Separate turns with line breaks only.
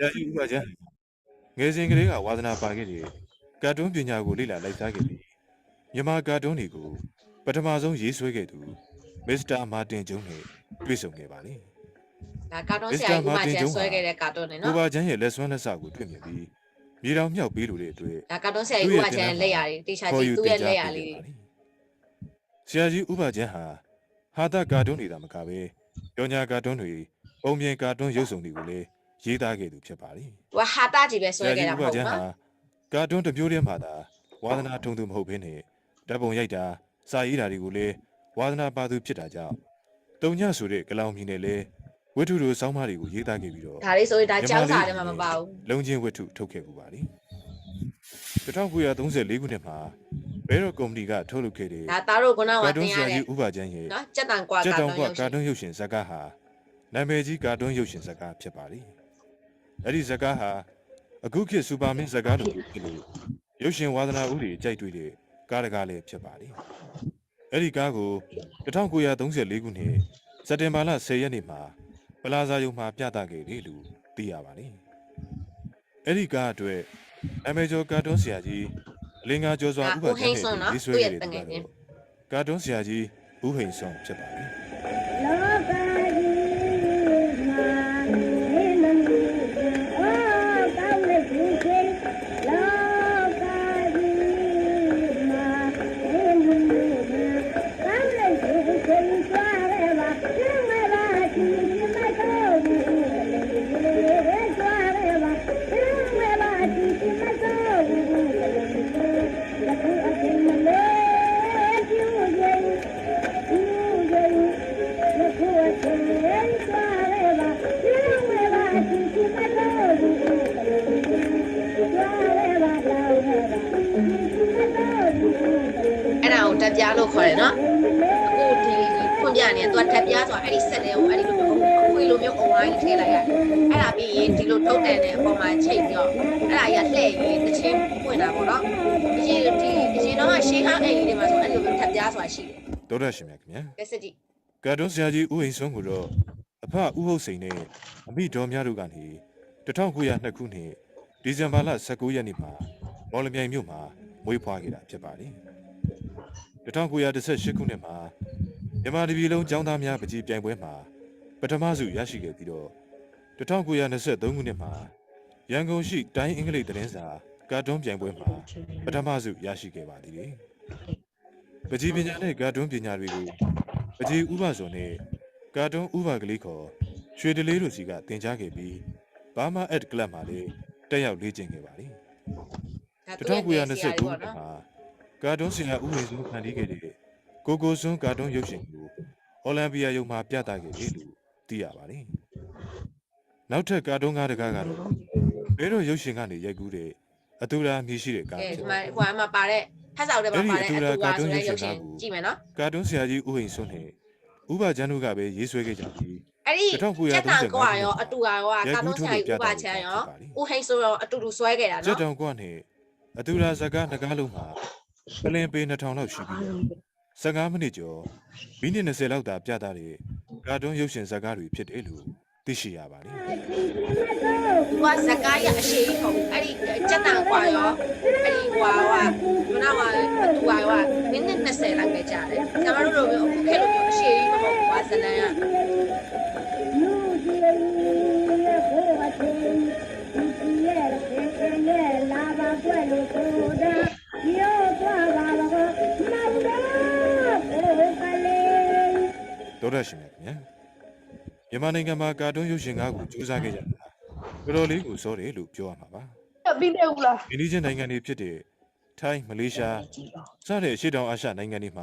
ရာကြီးဥပချမ်းငယ်စဉ်ကလေးကဝါသနာပါခဲ့တဲ့ကာတွန်းပညာကိုလေ့လာလိုက်စားခဲ့ပြီးမြန်မာကာတွန်းတွေကိုပထမဆုံးရေးဆွဲခဲ့သူမစ္စတာမာတင်ဂျုံးနဲ့တွေ့ဆုံခဲ့ပါလေ
ဒါကာတွန်းဆရာကြီးဥမာချန်ဆွဲခဲ့တဲ့ကာတွန်းနေ
ဥ
နော်
ပချမ်းရဲ့လက်စွမ်းလက်စကိုတွေ့မြင်ပြီးမြေတောင်မြောက်ပေးလို့တဲ့အတွက်
ဒါကာတွန်းဆရာကြီးဥမာချန်လက်ရာတွေတေချာကြည့်သူ့ရဲ့လက်ရာလေးတွေ
ဆရာကြီးဥပချမ်းဟာဟာတာကာတွန်းတွေသာမကပဲကြောညာကာတွန်းတွေပုံပြင်ကာတွန်းရုပ်ဆောင်တွေကိုလည်း ရေးသားခဲ့သူဖြစ်ပါလေ
သူကဟာတာကြီးပဲဆွဲခဲ့တာမဟုတ်
ချမ်း
နော်
ဟာကာတွန်းတစ်မျိုးတည်းမှာသာဝါသနာထုံသူမဟုတ်ဘဲနဲ့ဓာတ်ပုံရိုက်တာစာရေးတာတွေကိုလည်းဝါသနာပါသူဖြစ်တာကြောင့်တုံညဆိုတဲ့ကလောင်မြင်နဲ့လည်းဝိထုတို့စောင်းမတွေကိုရေးသားခဲ့ပြီးတော့
ဒါလေးဆိုရင်ဒါကြောင်းစာထဲမှာမပါဘူး
လုံချင်းဝိထုထုတ်ခဲ့ပူပါလေ1934ခုနှစ်မှာဘဲရော့ကုမ္ပဏီကထုတ်လုပ်ခဲ့တဲ့
ဒါသားတို့ကနောက်က
ကာ
တ
တွန်း
င်
ဆ
ရ
ရာ
တဲ့
ကြီးဥပါချမ်းရဲ့
နော်စက်တန်ကွာ
ကျက်
ကာ
တောင်
တွန်း
က
ရုပ်ရှင်
ကာတွန်းရုပ်ရှင်ဇာတ်ကားဟာနာမည်ကြီးကာတွန်းရုပ်ရှင်ဇာတ်ကားဖြစ်ပါလေ အဲ့ဒီဇာတ်ကားဟာအခုခေတ်စူပါမင်းဇာတ်ကားလိုဖြစ်လို့ရုပ်ရှင်ဝါသနာဦးတွေကြိုက်တွေ့တဲ့ကားတကားလည်းဖြစ်ပါလေအဲ့ဒီကားကို1934ခုနှစ်စက်တင်ဘာလ10ရက်နေ့မှာပလာဇာယုံမှာပြသခဲ့တယ်လို့သိရပါလေအဲ့ဒီကားအတွက်နာမည်ကျော်ကာတွန်းဆရာကြီးလင်္ကာကျော်စွာဥပဒေနဲ့ရေးဆွဲခဲ့တဲ့သူကတော့ကာတွန်းဆရာကြီးဦးဟိန်ဆောင်ဖြစ်ပါလေ
လော
အဲ့ဒါကိုတက်ပြားလို့ခေါ်တယ်နော်အခုဒီဖွင့်ပြနေသူကတက်ပြားဆိုတာအဲ့ဒီဆက်လေးကိုအဲ့ဒီလိုမျိုးခွေလိုမျိုး online ထည့်လိုက်ရတယ်အဲ့ဒါပြီးရင်ဒီလိုထုတ်တယ်တဲ့အပေါ်မှာချိန်ပြီးတော့အဲ့ဒါကြီးကလှည့်ရင်တစ်ချင်းပွင့်တာပေါ့နော်အရင်ဒီအရင်တော့ရှေးဟောင်းအိမ်ကြီးတွေမှာဆိုအဲ့လိုမျိုးတက်ပြားဆိုတာရှိတယ်
တော်ရရှင်မြတ်ခင်ဗျာ
ကက်စတီ
ကာတွန်းဆရာကြီးဦးဟိန်စွန်းကိုတော့အဖဦးဟုတ်စိန်နဲ့အမိတော်များတို့ကနေ1902ခုနှစ်ဒီဇင်ဘာလ19ရက်နေ့မှာ မော်လမြိုင်မြို့မှာမွေးဖွားခဲ့တာဖြစ်ပါတယ်1918ခုနှစ်မှာမြန်မာတပြည်လုံးចောင်းသားများပကြီးပြိုင်ပွဲမှာပထမဆုရရှိခဲ့ပြီးတော့1923ခုနှစ်မှာရန်ကုန်ရှိတိုင်းအင်္ဂလိပ်သတင်းစာကာတွန်းပြိုင်ပွဲမှာပထမဆုရရှိခဲ့ပါသေးတယ်ပကြီးပညာနဲ့ကာတွန်းပညာတွေကိုပကြီးဥပဇော်နဲ့ကာတွန်းဥပကလေးခေါ်ရွှေတလေးတို့စီကတင် जा ခဲ့ပြီးဘာမာအက်ကလပ်မှာလည်းတက်ရောက်လေ့ကျင့်ခဲ့ပါလေ
ဒါသူ့ရဲ့နေရာတွေ
1929
ပေါ့
ခု
နော်
မှာကာတွန်းဆရာဥဝင်စုဖန်တီးခဲ့တဲ့ကိုကိုစွန်းကာတွန်းရုပ်ရှင်ကိုဟော်လန်ပီယာရုံမှာပြသခဲ့တယ်လို့သိရပါတယ်နောက်ထပ်ကာတွန်းကားတကားကတော့ဘဲတော့ရုပ်ရှင်ကနေရိုက်ကူးတဲ့အတူရာမြည်ရှိတဲ့ကား
အဲ
ဖြစ်
ဒီ
ပါ
မှာဟိုမှာပါတဲ့ဖတ်စာအုပ်ထဲမှာပါတဲ့အတူပါဆိုတဲ့ရုပ်ရှင်ကြည့်မယ်နော်
ကာတွန်းဆရာကြီးဥဝင်စွန်းနဲ့ဥပကျန်းတို့ကပဲရေးဆွဲခဲ့ကြပြီး
အဲ့ဒီစက်တန်ကွာရောအတူပါရော
ရိုက်
ကာ
ကူး
တွန်း
ထုတ်
ဆိုင်
ပြ
ဥ
သ
ပ
ခဲ့
ချန်
တာ
ရော
ဖြစ်ပါလေ
ဦးဟိန်ဆိုရောအတူတူဆွဲခဲ့တာ
ကျက်
နော်
တောင်ကွနဲ့ အတူရာဇကားနဂါးလုံးမှာပလင်ပေ2000လောက်ရှိပြီးတော့15မိနစ်ကျော်မိနစ်20လောက်သာပြသတဲ့ကာတွန်းရုပ်ရှင်ဇာတ်ကားတွေဖြစ်တယ်လို့သိရှိရပါတယ်
သူကဇကားရအရှိကြီးဟုတ်အဲ့ဒီစက်တန်ကွာရောအဲ့ဒီဟွာဟွာမနာကအတူပါရောမိနစ်20လောက်ပဲကြာတယ်ကျမတို့လိုမျိုးအခုခေတ်လိုမျိုးအရှိကြီးမဟုတ်ဘူးကွာဇလန်က
တော်ရရှိမြတ်ခင်ဗျာမြန်မာနိုင်ငံမှာကာတွန်းရုပ်ရှင်ကားကိုစူးစမ်းခဲ့ကြတာတော်တော်လေးကိုစောတယ်လို့ပြောရမှာပါ
ပြီးနေဦးလား
အိန္ဒိယနိုင်ငံတွေဖြစ်တဲ့ထိုင်းမလေးရှားစတဲ့အရှေ့တောင်အာရှနိုင်ငံတွေမှာ